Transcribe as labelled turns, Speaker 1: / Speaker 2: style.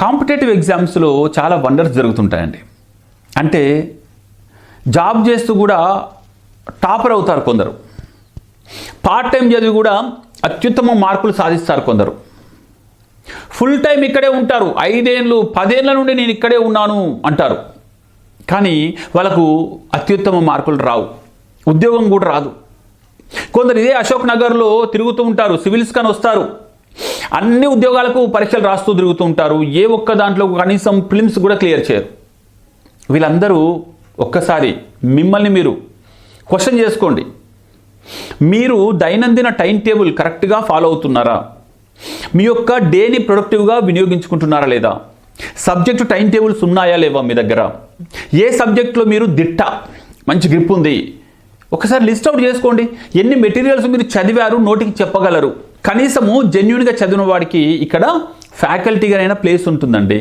Speaker 1: Competitive ఎగ్జామ్స్లో చాలా wonders జరుగుతుంటాయండి. అంటే జాబ్ చేస్తూ కూడా టాపర్ అవుతారు కొందరు. పార్ట్ టైం చదివి కూడా అత్యుత్తమ మార్కులు సాధిస్తారు కొందరు. ఫుల్ టైం ఇక్కడే ఉంటారు. ఐదేళ్ళు పదేళ్ళ నుండి నేను ఇక్కడే ఉన్నాను అంటారు. కానీ వాళ్ళకు అత్యుత్తమ మార్కులు రావు. ఉద్యోగం కూడా రాదు. కొందరు ఇదే అశోక్ నగర్లో తిరుగుతూ ఉంటారు. సివిల్స్ కానీ వస్తారు. అన్ని ఉద్యోగాలకు పరీక్షలు రాస్తూ తిరుగుతూ ఉంటారు. ఏ ఒక్క దాంట్లో కనీసం ఫిలిమ్స్ కూడా క్లియర్ చేయరు. వీళ్ళందరూ ఒక్కసారి మిమ్మల్ని మీరు క్వశ్చన్ చేసుకోండి. మీరు దైనందిన టైం టేబుల్ కరెక్ట్గా ఫాలో అవుతున్నారా? మీ యొక్క డేని ప్రొడక్టివ్గా వినియోగించుకుంటున్నారా లేదా? సబ్జెక్టు టైం టేబుల్స్ ఉన్నాయా లేవా మీ దగ్గర? ఏ సబ్జెక్ట్లో మీరు దిట్ట మంచి గ్రిప్ ఉంది? ఒకసారి లిస్ట్ అవుట్ చేసుకోండి. ఎన్ని మెటీరియల్స్ మీరు చదివారు నోటికి చెప్పగలరు? కనీసము జెన్యున్గా చదివిన వాడికి ఇక్కడ ఫ్యాకల్టీగానైనా ప్లేస్ ఉంటుందండి.